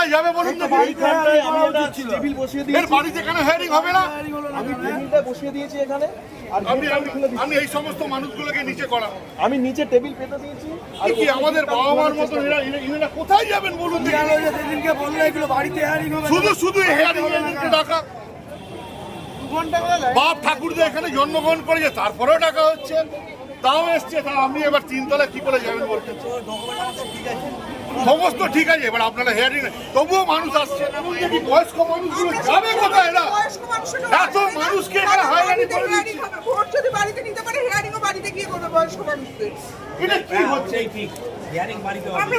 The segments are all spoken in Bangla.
কোথায় যাবে বলুন তো একটা টেবিল বসিয়ে এর দিয়েছি। বাড়িতে কেন হেয়ারিং হবে না? আমি টেবিলটা বসিয়ে দিয়েছি এখানে আর আমি- আমি এই সমস্ত মানুষগুলোকে নিচে করাবো। আমি নিচে টেবিল পেতে দিয়েছি আর কি আমাদের বাবা মার মতো এরা এরা- এরা কোথায় যাবেন বলুন দেখি? সেদিনকে বলল এগুলো বাড়িতে হারিং হবে শুধু শুধু হেয়ারিং এদেরকে ডাকা। দু ঘণ্টা করে লাগে। বাপ ঠাকুরদা এখানে জন্মগ্রহণ করেছে তারপরেও ডাকা হচ্ছে। তাও এসছে তা আপনি এবার তিনতলা কি করে যাবেন বলছেন সমস্ত ঠিক আছে এবার আপনারা হেয়ারিং তবুও মানুষ আসছে বয়স্ক মানুষগুলো যাবে কোথায় এরা? এত মানুষকে এখানে হয়রানি করে দিচ্ছে। ভোট যদি বাড়িতে নিতে পারে হেয়ারিং ও বাড়িতে গিয়ে করবে বয়স্ক মানুষদের। এটা কি হচ্ছে? আমরা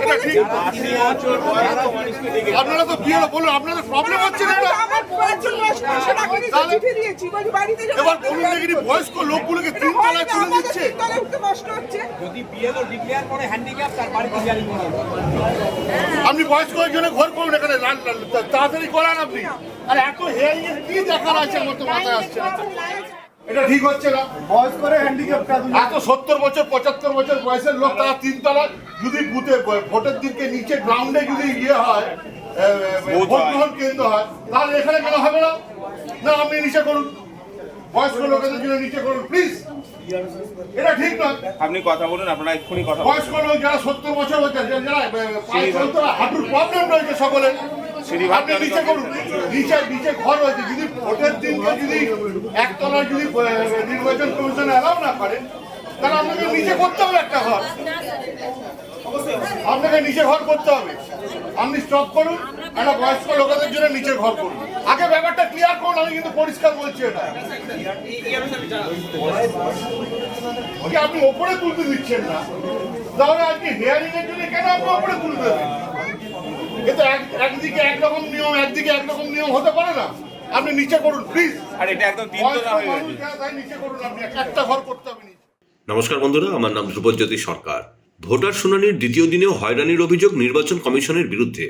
এটা বলেছি, ঠিক? আপনারা তো বিয়ে বলুন আপনাদের প্রবলেম হচ্ছে না? এটা আমার কয়েকজন বয়স্ক মানুষের ডাকে নিয়ে তাহলে? চিঠি দিয়েছি বলি বাড়িতে যাব। এবার বলুন দেখি বয়স্ক লোকগুলোকে তিন তলায় তুলে দিচ্ছে। তিনতলায় উঠতে কষ্ট হচ্ছে। যদি বিএলও ডিক্লেয়ার করে হ্যান্ডিক্যাপ তার বাড়িতে হিয়ারিং করা আপনি বয়স্ক জন্য ঘর করুন এখানে তাড়াতাড়ি করান আপনি। আর এত হেয়ারিং এর কি দেখার আছে আমার তো মাথায় আসছে এটা ঠিক হচ্ছে না। বয়স করে হ্যান্ডিক্যাপ এত সত্তর বছর পঁচাত্তর বছর বয়সের লোক তারা তিনতলা যদি বুথে ভোটের দিনকে নিচে গ্রাউন্ডে যদি ইয়ে হয় ভোট গ্রহণ কেন্দ্র হয়। তাহলে এখানে কেন হবে না? না আপনি নিচে করুন। বয়স্ক লোকেদের জন্য নিচে করুন প্লিজ এটা ঠিক নয়। আপনি কথা বলুন আপনারা এক্ষুনি কথা বয়স্ক লোক যারা সত্তর বছর হচ্ছে যারা হাঁটুর প্রবলেম রয়েছে সকলের আপনি নিচে করুন। নিচে নিচে ঘর রয়েছে। যদি ভোটের দিনকে যদি একতলায় যদি নির্বাচন কমিশন অ্যালাউ না করে তাহলে আপনাকে নিচে করতে হবে একটা ঘর। আপনাকে নিচে ঘর করতে হবে। আপনি স্টপ করুন একটা বয়স্ক লোকেদের জন্য নিচে ঘর করুন। আগে ব্যাপারটা ক্লিয়ার করুন আমি কিন্তু পরিষ্কার বলছি এটা। ওকে আপনি ওপরে তুলতে দিচ্ছেন না? তাহলে আজকে হেয়ারিং এর জন্য কেন আপনি ওপরে তুলতে দেবেন কিন্তু একদিকে একরকম নিয়ম একদিকে একরকম নিয়ম হতে পারে না। আপনি নিচে করুন প্লিজ আর এটা একদম তিনতলা হয়ে গেছে। নিচে করুন আপনি একটা ঘর করতে হবে নমস্কার বন্ধুরা আমার নাম ধ্রুবজ্যোতি সরকার। ভোটার শুনানির দ্বিতীয় দিনেও হয়রানির অভিযোগ নির্বাচন কমিশনের বিরুদ্ধে।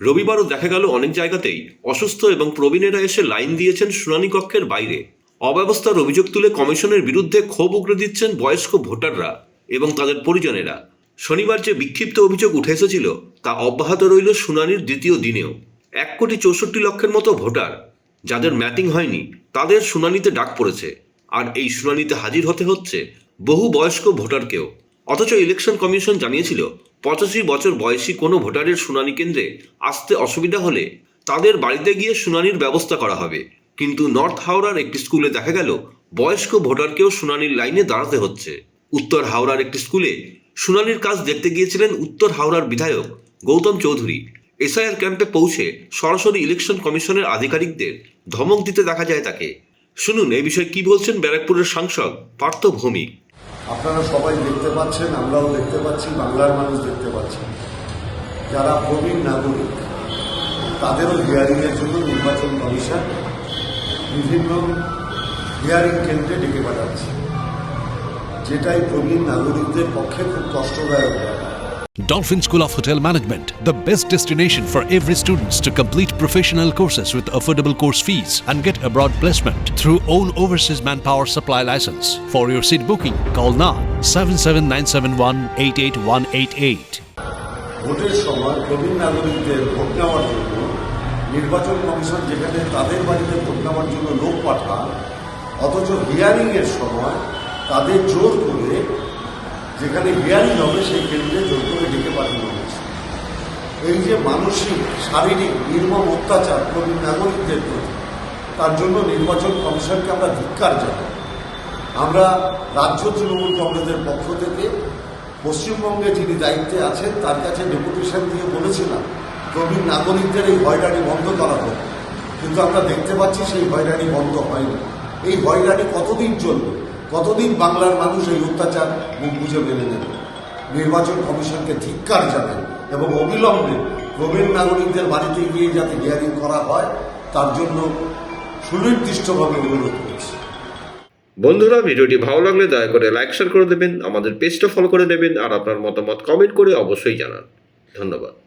রবিবারও দেখা গেল অনেক জায়গাতেই অসুস্থ এবং প্রবীণেরা এসে লাইন দিয়েছেন শুনানি কক্ষের বাইরে। অব্যবস্থার অভিযোগ তুলে কমিশনের বিরুদ্ধে ক্ষোভ উগড়ে দিচ্ছেন বয়স্ক ভোটাররা এবং তাদের পরিজনেরা। শনিবার যে বিক্ষিপ্ত অভিযোগ উঠে এসেছিল, তা অব্যাহত রইল শুনানির দ্বিতীয় দিনেও। এক কোটি চৌষট্টি লক্ষের মতো ভোটার, যাদের ম্যাটিং হয়নি, তাদের শুনানিতে ডাক পড়েছে। আর এই শুনানিতে হাজির হতে হচ্ছে বহু বয়স্ক ভোটারকেও। অথচ ইলেকশন কমিশন জানিয়েছিল, পঁচাশি বছর বয়সী কোনো ভোটারের শুনানি কেন্দ্রে আসতে অসুবিধা হলে তাদের বাড়িতে গিয়ে শুনানির ব্যবস্থা করা হবে। কিন্তু নর্থ হাওড়ার একটি স্কুলে দেখা গেল, বয়স্ক ভোটারকেও শুনানির লাইনে দাঁড়াতে হচ্ছে। উত্তর হাওড়ার একটি স্কুলে শুনানির কাজ দেখতে গিয়েছিলেন উত্তর হাওড়ার বিধায়ক গৌতম চৌধুরী। এসআইআর ক্যাম্পে পৌঁছে সরাসরি ইলেকশন কমিশনের আধিকারিকদের ধমক দিতে দেখা যায় তাকে। শুনুন, এই বিষয়ে কি বলছেন ব্যারাকপুরের সাংসদ পার্থ ভৌমিক। আপনারা সবাই দেখতে পাচ্ছেন, আমরাও দেখতে পাচ্ছি, বাংলার মানুষ দেখতে পাচ্ছি। যারা প্রবীণ নাগরিক, তাদেরও হিয়ারিংয়ের জন্য নির্বাচন কমিশন বিভিন্ন হিয়ারিং কেন্দ্রে ডেকে পাঠাচ্ছে। যেটাই প্রবীণ নাগরিকদের পক্ষে খুব কষ্টদায়ক ব্যাপার। Dolphin School of Hotel Management, the best destination for every students to complete professional courses with affordable course fees and get abroad placement through own overseas manpower supply license. For your seat booking, call now 77971 ভোটের সময় প্রবীণ নাগরিকদের ভোট নেওয়ার জন্য নির্বাচন কমিশন যেখানে তাদের বাড়িতে ভোট নেওয়ার জন্য লোক পাঠান অথচ হিয়ারিং এর সময় তাদের জোর করে যেখানে হিয়ারিং হবে, সেই কেন্দ্রে করে ডেকে পাঠানো হয়েছে। এই যে মানসিক, শারীরিক নির্মম অত্যাচার প্রবীণ নাগরিকদের প্রতি, তার জন্য নির্বাচন কমিশনকে আমরা ধিক্কার জানাই। আমরা রাজ্য তৃণমূল কংগ্রেসের পক্ষ থেকে পশ্চিমবঙ্গে যিনি দায়িত্বে আছেন, তার কাছে ডেপুটেশন দিয়ে বলেছিলাম, প্রবীণ নাগরিকদের এই হয়রানি বন্ধ করা হোক। কিন্তু আমরা দেখতে পাচ্ছি সেই হয়রানি বন্ধ হয়নি। এই হয়রানি কতদিন চলবে? কতদিন বাংলার মানুষ এই অত্যাচার মুখ বুঝে মেনে নেবে? নির্বাচন কমিশনকে ধিক্কার জানাই এবং অবিলম্বে প্রবীণ নাগরিকদের বাড়িতে গিয়ে যাতে হিয়ারিং করা হয়, তার জন্য সুনির্দিষ্টভাবে অনুরোধ করছি। বন্ধুরা, ভিডিওটি ভালো লাগলে দয়া করে লাইক, শেয়ার করে দেবেন, আমাদের পেজটা ফলো করে দেবেন আর আপনার মতামত কমেন্ট করে অবশ্যই জানান। ধন্যবাদ।